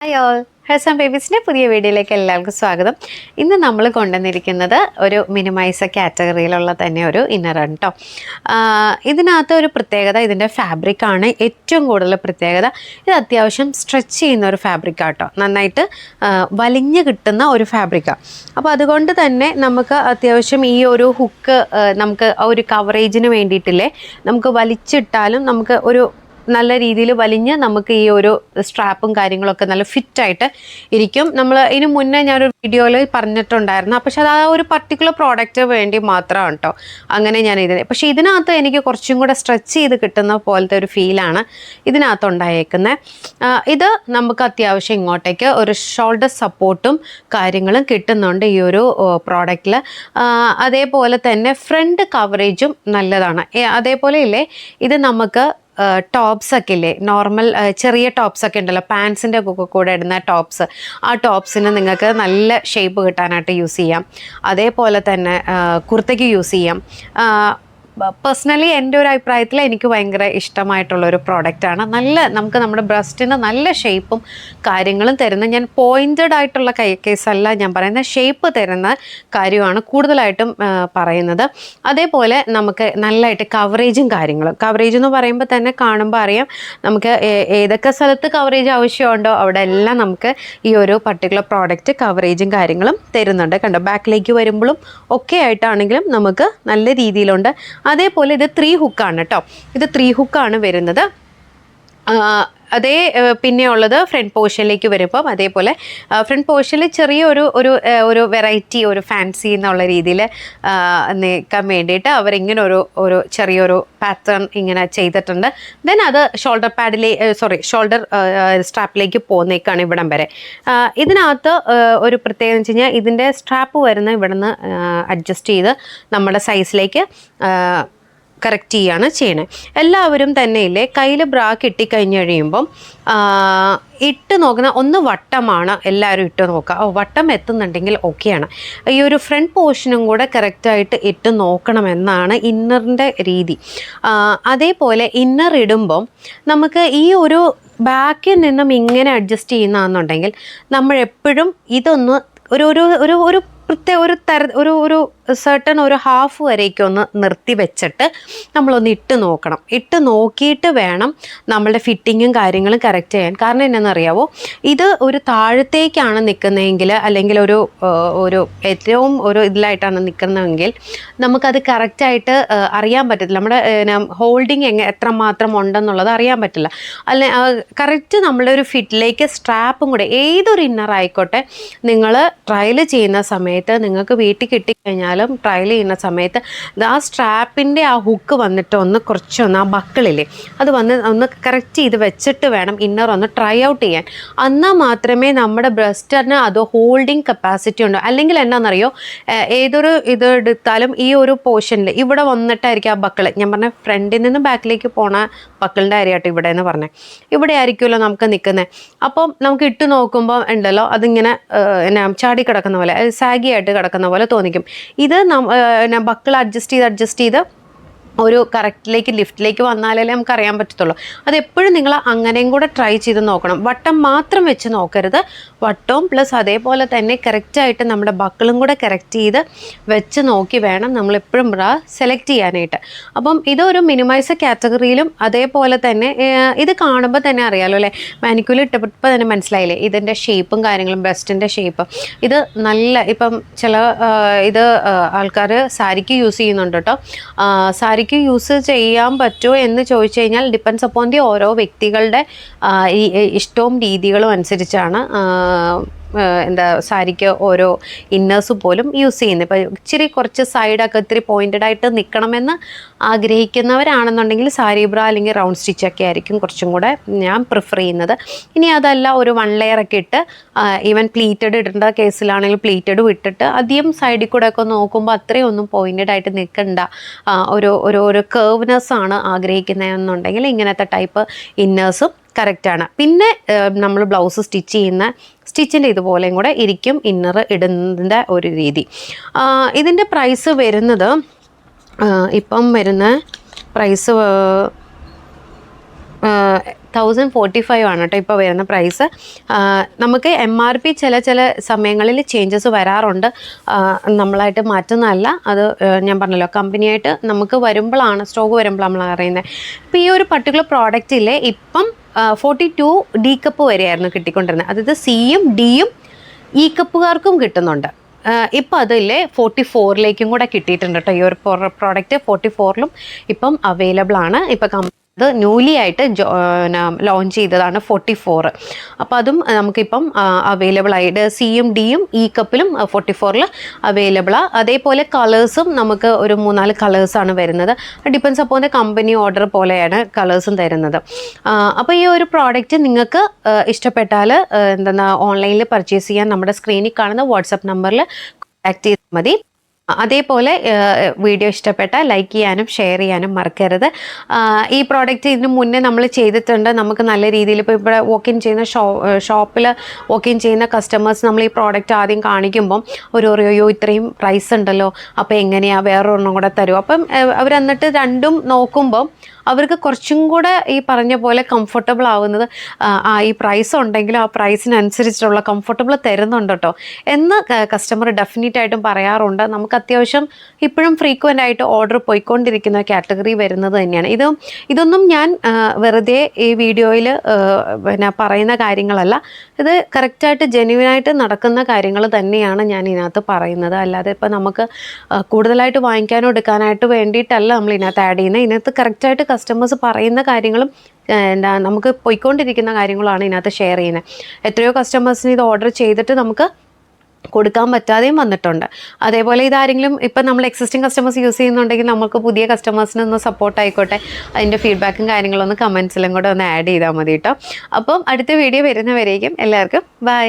Hi all ഹെസ് and ബേബീസിന്റെ പുതിയ വീഡിയോയിലേക്ക് എല്ലാവർക്കും സ്വാഗതം. ഇന്ന് നമ്മൾ കൊണ്ടുവന്നിരിക്കുന്നത് ഒരു മിനിമൈസ കാറ്റഗറിയിലുള്ള തന്നെ ഒരു ഇന്നറാണ് കേട്ടോ ഇതിനകത്ത് ഒരു പ്രത്യേകത ഇതിന്റെ ഫാബ്രിക്കാണ് ഏറ്റവും കൂടുതൽ പ്രത്യേകത. ഇത് അത്യാവശ്യം സ്ട്രെച്ച് ചെയ്യുന്ന ഒരു ഫാബ്രിക്കാണ് കേട്ടോ നന്നായിട്ട് വലിഞ്ഞു കിട്ടുന്ന ഒരു ഫാബ്രിക്കാണ് അപ്പോൾ അതുകൊണ്ട് തന്നെ നമുക്ക് അത്യാവശ്യം ഈ ഒരു ഹുക്ക് നമുക്ക് ഒരു കവറേജിന് വേണ്ടിയിട്ടില്ലേ നമുക്ക് വലിച്ചിട്ടാലും നമുക്ക് ഒരു നല്ല രീതിയിൽ വലിഞ്ഞ് നമുക്ക് ഈ ഒരു സ്ട്രാപ്പും കാര്യങ്ങളൊക്കെ നല്ല ഫിറ്റായിട്ട് ഇരിക്കും. നമ്മൾ ഇതിന് മുന്നേ ഞാനൊരു വീഡിയോയിൽ പറഞ്ഞിട്ടുണ്ടായിരുന്നു. പക്ഷെ അത് ആ ഒരു പർട്ടിക്കുലർ പ്രോഡക്റ്റ് വേണ്ടി മാത്രമാണ് കേട്ടോ അങ്ങനെ ഞാൻ ഇതിന് പക്ഷെ ഇതിനകത്ത് എനിക്ക് കുറച്ചും കൂടെ സ്ട്രെച്ച് ചെയ്ത് കിട്ടുന്ന പോലത്തെ ഒരു ഫീലാണ് ഇതിനകത്ത് ഉണ്ടായേക്കുന്നത് ഇത് നമുക്ക് അത്യാവശ്യം ഇങ്ങോട്ടേക്ക് ഒരു ഷോൾഡർ സപ്പോർട്ടും കാര്യങ്ങളും കിട്ടുന്നുണ്ട് ഈ ഒരു പ്രോഡക്റ്റിൽ അതേപോലെ തന്നെ ഫ്രണ്ട് കവറേജും നല്ലതാണ്. അതേപോലെ ഇല്ലേ? ഇത് നമുക്ക് ടോപ്സ് ഒക്കെ ഇല്ലേ നോർമൽ ചെറിയ ടോപ്സ് ഒക്കെ ഉണ്ടല്ലോ. പാൻസിന്റെ ഒക്കെ കൂടെ ഇടുന്ന ടോപ്സ് ആ ടോപ്സിന് നിങ്ങൾക്ക് നല്ല ഷേപ്പ് കിട്ടാനായിട്ട് യൂസ് ചെയ്യാം. അതേപോലെ തന്നെ കുർത്തയ്ക്ക് യൂസ് ചെയ്യാം. പേഴ്സണലി എന്റെ ഒരു അഭിപ്രായത്തിൽ എനിക്ക് ഭയങ്കര ഇഷ്ടമായിട്ടുള്ള ഒരു പ്രോഡക്റ്റാണ് നല്ല നമുക്ക് നമ്മുടെ ബ്രസ്റ്റിന് നല്ല ഷേപ്പും കാര്യങ്ങളും തരുന്ന ഞാൻ പോയിന്റഡ് ആയിട്ടുള്ള കൈ കേസല്ല ഞാൻ പറയുന്ന ഷേപ്പ് തരുന്ന കാര്യമാണ് കൂടുതലായിട്ടും പറയുന്നത്. അതേപോലെ നമുക്ക് നല്ലതായിട്ട് കവറേജും കാര്യങ്ങളും. കവറേജ് എന്ന് പറയുമ്പോൾ തന്നെ കാണുമ്പോൾ അറിയാം നമുക്ക് ഏതൊക്കെ സ്ഥലത്ത് കവറേജ് ആവശ്യമുണ്ടോ അവിടെ എല്ലാം നമുക്ക് ഈ ഒരു പർട്ടിക്കുലർ പ്രോഡക്റ്റ് കവറേജും കാര്യങ്ങളും തരുന്നുണ്ട്. കണ്ടോ ബാക്കിലേക്ക് വരുമ്പോഴും ഒക്കെ ആയിട്ടാണെങ്കിലും നമുക്ക് നല്ല രീതിയിലുണ്ട്. അതേപോലെ ഇത് ത്രീ ഹുക്കാണ് കേട്ടോ ഇത് ത്രീ ഹുക്കാണ് വരുന്നത്. അതേ പിന്നെ ഉള്ളത് ഫ്രണ്ട് പോർഷനിലേക്ക് വരുമ്പം അതേപോലെ ഫ്രണ്ട് പോർഷനിൽ ചെറിയൊരു ഒരു ഒരു വെറൈറ്റി ഒരു ഫാൻസി എന്നുള്ള രീതിയിൽ നീക്കാൻ വേണ്ടിയിട്ട് അവരിങ്ങനെ ഒരു ഒരു ചെറിയൊരു പാറ്റേൺ ഇങ്ങനെ ചെയ്തിട്ടുണ്ട്. ദെൻ അത് ഷോൾഡർ പാഡിലേ സോറി ഷോൾഡർ സ്ട്രാപ്പിലേക്ക് പോകുന്നേക്കാണ് ഇവിടം വരെ. ഇതിനകത്ത് ഒരു പ്രത്യേകത വെച്ച് കഴിഞ്ഞാൽ ഇതിന്റെ സ്ട്രാപ്പ് വരുന്ന ഇവിടുന്ന് അഡ്ജസ്റ്റ് ചെയ്ത് നമ്മുടെ സൈസിലേക്ക് കറക്റ്റ് ചെയ്യാണ് ചെയ്യണേ. എല്ലാവരും തന്നെ ഇല്ലേ കയ്യിൽ ബ്രാ കിട്ടിക്കഴിഞ്ഞ് കഴിയുമ്പം ഇട്ട് നോക്കുന്ന ഒന്ന് വട്ടമാണ് എല്ലാവരും ഇട്ട് നോക്കുക. ഓ വട്ടം എത്തുന്നുണ്ടെങ്കിൽ ഓക്കെയാണ് ഈ ഒരു ഫ്രണ്ട് പോർഷനും കൂടെ കറക്റ്റായിട്ട് ഇട്ട് നോക്കണമെന്നാണ് ഇന്നറിന്റെ രീതി. അതേപോലെ ഇന്നർ ഇടുമ്പം നമുക്ക് ഈ ഒരു ബാക്കിൽ നിന്നും ഇങ്ങനെ അഡ്ജസ്റ്റ് ചെയ്യുന്നതെന്നുണ്ടെങ്കിൽ നമ്മൾ എപ്പോഴും ഇതൊന്ന് ഒരു ഒരു ഒരു ഒരു പ്രത്യേക ഒരു തര ഒരു ഒരു സെർട്ടൺ ഒരു ഹാഫ് വരേക്കും ഒന്ന് നിർത്തി വെച്ചിട്ട് നമ്മളൊന്ന് ഇട്ട് നോക്കണം. ഇട്ട് നോക്കിയിട്ട് വേണം നമ്മളുടെ ഫിറ്റിങ്ങും കാര്യങ്ങളും കറക്റ്റ് ചെയ്യാൻ. കാരണം എന്നാണെന്നറിയാവോ ഇത് ഒരു താഴത്തേക്കാണ് നിൽക്കുന്നതെങ്കിൽ അല്ലെങ്കിൽ ഒരു ഒരു ഏറ്റവും ഒരു ഇതിലായിട്ടാണ് നിൽക്കുന്നതെങ്കിൽ നമുക്കത് കറക്റ്റായിട്ട് അറിയാൻ പറ്റത്തില്ല. നമ്മുടെ ഹോൾഡിങ് എങ്ങനെ എത്രമാത്രം ഉണ്ടെന്നുള്ളത് അറിയാൻ പറ്റില്ല. അല്ലെ കറക്റ്റ് നമ്മളുടെ ഒരു ഫിറ്റിലേക്ക് സ്ട്രാപ്പും കൂടെ ഏതൊരു ഇന്നർ ആയിക്കോട്ടെ നിങ്ങൾ ട്രയൽ ചെയ്യുന്ന സമയത്ത് നിങ്ങൾക്ക് വീട്ടിൽ കിട്ടിക്കഴിഞ്ഞാലും ട്രയൽ ചെയ്യുന്ന സമയത്ത് ആ സ്ട്രാപ്പിന്റെ ആ ഹുക്ക് വന്നിട്ട് ഒന്ന് കുറച്ചൊന്ന് ആ ബക്കിളില്ലേ അത് വന്ന് ഒന്ന് കറക്റ്റ് ചെയ്ത് വെച്ചിട്ട് വേണം ഇന്നർ ഒന്ന് ട്രൈ ഔട്ട് ചെയ്യാൻ. എന്നാൽ മാത്രമേ നമ്മുടെ ബ്രസ്റ്ററിന് അത് ഹോൾഡിംഗ് കപ്പാസിറ്റി ഉണ്ടോ? അല്ലെങ്കിൽ എന്നാണെന്നറിയോ ഏതൊരു ഇത് എടുത്താലും ഈ ഒരു പോർഷനിൽ ഇവിടെ വന്നിട്ടായിരിക്കും ആ ബക്കിൾ ഞാൻ പറഞ്ഞ ഫ്രണ്ടിൽ നിന്ന് ബാക്കിലേക്ക് പോണ ബക്കിളിന്റെ കാര്യമായിട്ട് ഇവിടെ എന്ന് പറഞ്ഞത് ഇവിടെ ആയിരിക്കുമല്ലോ നമുക്ക് നിൽക്കുന്നത് അപ്പം നമുക്ക് ഇട്ട് നോക്കുമ്പോൾ ഉണ്ടല്ലോ അതിങ്ങനെ എന്നാ ചാടി കിടക്കുന്ന പോലെ. സാഗി ആയിട്ട് കിടക്കുന്ന പോലെ തോന്നിക്കും. ഇത് ബക്കിൾ അഡ്ജസ്റ്റ് ചെയ്ത് അഡ്ജസ്റ്റ് ചെയ്ത് ഒരു കറക്റ്റിലേക്ക് ലിഫ്റ്റിലേക്ക് വന്നാലേ നമുക്ക് അറിയാൻ പറ്റത്തുള്ളൂ. അതെപ്പോഴും നിങ്ങൾ അങ്ങനെയും കൂടെ ട്രൈ ചെയ്ത് നോക്കണം. വട്ടം മാത്രം വെച്ച് നോക്കരുത്. വട്ടവും പ്ലസ് അതേപോലെ തന്നെ കറക്റ്റായിട്ട് നമ്മുടെ ബക്കിളും കൂടെ കറക്റ്റ് ചെയ്ത് വെച്ച് നോക്കി വേണം നമ്മൾ എപ്പോഴും ബ്രാ സെലക്ട് ചെയ്യാനായിട്ട്. അപ്പം ഇതൊരു മിനിമൈസ കാറ്റഗറിയിലും അതേപോലെ തന്നെ ഇത് കാണുമ്പോൾ തന്നെ അറിയാലോ അല്ലേ? മാനിക്യൂൽ ഇട്ടപ്പോൾ തന്നെ മനസ്സിലായില്ലേ? ഇതിന്റെ ഷേപ്പും കാര്യങ്ങളും ബ്രസ്റ്റിന്റെ ഷേപ്പ് ഇത് നല്ല ഇപ്പം ചില ഇത് ആൾക്കാർ സാരിക്ക് യൂസ് ചെയ്യുന്നുണ്ട് കേട്ടോ ആ, സാരിക്ക് യൂസ് ചെയ്യാൻ പറ്റുമോ എന്ന് ചോദിച്ചു കഴിഞ്ഞാൽ ഡിപ്പെൻസ് അപ്പോൺ ദി ഓരോ വ്യക്തികളുടെ ഇഷ്ടവും രീതികളും അനുസരിച്ചാണ് എന്താ സാരിക്ക് ഓരോ ഇന്നേഴ്സ് പോലും യൂസ് ചെയ്യുന്നത് ഇപ്പോൾ ഇച്ചിരി കുറച്ച് സൈഡൊക്കെ ഇത്തിരി പോയിന്റഡ് ആയിട്ട് നിൽക്കണമെന്ന് ആഗ്രഹിക്കുന്നവരാണെന്നുണ്ടെങ്കിൽ സാരി ബ്ര അല്ലെങ്കിൽ റൗണ്ട് സ്റ്റിച്ചൊക്കെ ആയിരിക്കും കുറച്ചും കൂടെ ഞാൻ പ്രിഫർ ചെയ്യുന്നത്. ഇനി അതല്ല ഒരു വൺ ലെയർ ഇട്ട് ഈവൻ പ്ലീറ്റഡ് ഇടേണ്ട കേസിലാണെങ്കിൽ പ്ലീറ്റഡ് വിട്ടിട്ട് അധികം സൈഡിൽ കൂടെ ഒക്കെ നോക്കുമ്പോൾ അത്രയും ഒന്നും പോയിന്റഡ് ആയിട്ട് നിൽക്കണ്ട ഒരു ഒരു ഒരു ആണ് ആഗ്രഹിക്കുന്നതെന്നുണ്ടെങ്കിൽ ഇങ്ങനത്തെ ടൈപ്പ് ഇന്നേഴ്സും കറക്റ്റാണ്. പിന്നെ നമ്മൾ ബ്ലൗസ് സ്റ്റിച്ച് ചെയ്യുന്ന സ്റ്റിച്ചിന്റെ ഇതുപോലെയും കൂടെ ഇരിക്കും ഇന്നർ ഇടുന്നതിന്റെ ഒരു രീതി. ഇതിന്റെ പ്രൈസ് വരുന്നത് ഇപ്പം വരുന്ന പ്രൈസ് തൗസൻഡ് ഫോർട്ടി ഫൈവ് ആണ് കേട്ടോ ഇപ്പോൾ വരുന്ന പ്രൈസ്. നമുക്ക് എം ആർ പി ചില ചില സമയങ്ങളിൽ ചേഞ്ചസ് വരാറുണ്ട്. നമ്മളായിട്ട് മാറ്റുന്നതല്ല. അത് ഞാൻ പറഞ്ഞല്ലോ കമ്പനിയായിട്ട് നമുക്ക് വരുമ്പോഴാണ് സ്റ്റോക്ക് വരുമ്പോൾ നമ്മൾ അറിയുന്നത് ഇപ്പോൾ ഈ ഒരു പർട്ടിക്കുലർ പ്രോഡക്റ്റിലെ ഇപ്പം ഫോർട്ടി ടു ഡി കപ്പ് വരെയായിരുന്നു കിട്ടിക്കൊണ്ടിരുന്നത്. അതായത് സിയും ഡിയും ഇ കപ്പുകാർക്കും കിട്ടുന്നുണ്ട്. ഇപ്പം അതല്ലേ ഫോർട്ടി ഫോറിലേക്കും കൂടെ കിട്ടിയിട്ടുണ്ട് കേട്ടോ. ഈ ഒരു പ്രോഡക്റ്റ് ഫോർട്ടി ഫോറിലും ഇപ്പം അവൈലബിൾ ആണ്. ഇപ്പം ഇത് ന്യൂലി ആയിട്ട് ലോഞ്ച് ചെയ്തതാണ് ഫോർട്ടി ഫോർ അപ്പോൾ അതും നമുക്കിപ്പം അവൈലബിൾ ആയിട്ട് സിയും ഡിയും ഇ കപ്പിലും ഫോർട്ടി ഫോറിൽ അവൈലബിളാണ് അതേപോലെ കളേഴ്സും നമുക്ക് ഒരു മൂന്നാൽ കളേഴ്സാണ് വരുന്നത്. ഡിപ്പെൻസ് അപ്പോൾ കമ്പനി ഓർഡർ പോലെയാണ് കളേഴ്സും തരുന്നത്. അപ്പോൾ ഈ ഒരു പ്രോഡക്റ്റ് നിങ്ങൾക്ക് ഇഷ്ടപ്പെട്ടാൽ എന്തെന്നാ ഓൺലൈനിൽ പർച്ചേസ് ചെയ്യാൻ നമ്മുടെ സ്ക്രീനിൽ കാണുന്ന വാട്സപ്പ് നമ്പറിൽ കോൺടാക്ട് ചെയ്താൽ മതി. അതേപോലെ വീഡിയോ ഇഷ്ടപ്പെട്ട ലൈക്ക് ചെയ്യാനും ഷെയർ ചെയ്യാനും മറക്കരുത്. ഈ പ്രോഡക്റ്റ് ഇതിന് മുന്നേ നമ്മൾ ചെയ്തിട്ടുണ്ട്. നമുക്ക് നല്ല രീതിയിൽ ഇപ്പോൾ ഇവിടെ വോക്കിൻ ചെയ്യുന്ന ഷോ ഷോപ്പിൽ വോക്കിൻ ചെയ്യുന്ന കസ്റ്റമേഴ്സ് നമ്മൾ ഈ പ്രോഡക്റ്റ് ആദ്യം കാണിക്കുമ്പം ഒരു ഓരോയോ ഇത്രയും പ്രൈസ് ഉണ്ടല്ലോ. അപ്പോൾ എങ്ങനെയാണ് വേറൊരെണ്ണം കൂടെ തരും അപ്പം അവരെന്നിട്ട് രണ്ടും നോക്കുമ്പോൾ അവർക്ക് കുറച്ചും കൂടെ ഈ പറഞ്ഞ പോലെ കംഫർട്ടബിൾ ആവുന്നത് ആ, ഈ പ്രൈസ് ഉണ്ടെങ്കിലും ആ പ്രൈസിനനുസരിച്ചിട്ടുള്ള കംഫർട്ടബിൾ തരുന്നുണ്ട് കേട്ടോ. എന്ന് കസ്റ്റമർ ഡെഫിനറ്റ് ആയിട്ടും പറയാറുണ്ട്. നമുക്ക് അത്യാവശ്യം ഇപ്പോഴും ഫ്രീക്വന്റ് ആയിട്ട് ഓർഡർ പോയിക്കൊണ്ടിരിക്കുന്ന കാറ്റഗറി വരുന്നത് തന്നെയാണ്. ഇത് ഇതൊന്നും ഞാൻ വെറുതെ ഈ വീഡിയോയിൽ പിന്നെ പറയുന്ന കാര്യങ്ങളല്ല. ഇത് കറക്റ്റായിട്ട് ജെന്യുവനായിട്ട് നടക്കുന്ന കാര്യങ്ങൾ തന്നെയാണ് ഞാൻ ഇതിനകത്ത് പറയുന്നത്. അല്ലാതെ ഇപ്പോൾ നമുക്ക് കൂടുതലായിട്ട് വാങ്ങിക്കാനോ എടുക്കാനായിട്ട് വേണ്ടിയിട്ടല്ല നമ്മൾ ഇതിനകത്ത് ആഡ് ചെയ്യുന്നത്. ഇതിനകത്ത് കറക്റ്റായിട്ട് കസ്റ്റമേഴ്സ് പറയുന്ന കാര്യങ്ങളും എന്താ നമുക്ക് പോയിക്കൊണ്ടിരിക്കുന്ന കാര്യങ്ങളാണ് ഇതിനകത്ത് ഷെയർ ചെയ്യുന്നത്. എത്രയോ കസ്റ്റമേഴ്സിന് ഇത് ഓർഡർ ചെയ്തിട്ട് നമുക്ക് കൊടുക്കാൻ പറ്റാതെയും വന്നിട്ടുണ്ട്. അതേപോലെ ഇതാരെങ്കിലും ഇപ്പം നമ്മൾ എക്സിസ്റ്റിംഗ് കസ്റ്റമേഴ്സ് യൂസ് ചെയ്യുന്നുണ്ടെങ്കിൽ നമുക്ക് പുതിയ കസ്റ്റമേഴ്സിന് ഒന്ന് സപ്പോർട്ട് ആയിക്കോട്ടെ. അതിന്റെ ഫീഡ്ബാക്കും കാര്യങ്ങളൊന്ന് കമൻസിലും കൂടെ ഒന്ന് ആഡ് ചെയ്താൽ മതി കേട്ടോ. അപ്പം അടുത്ത വീഡിയോ വരുന്നവരേക്കും എല്ലാവർക്കും ബൈ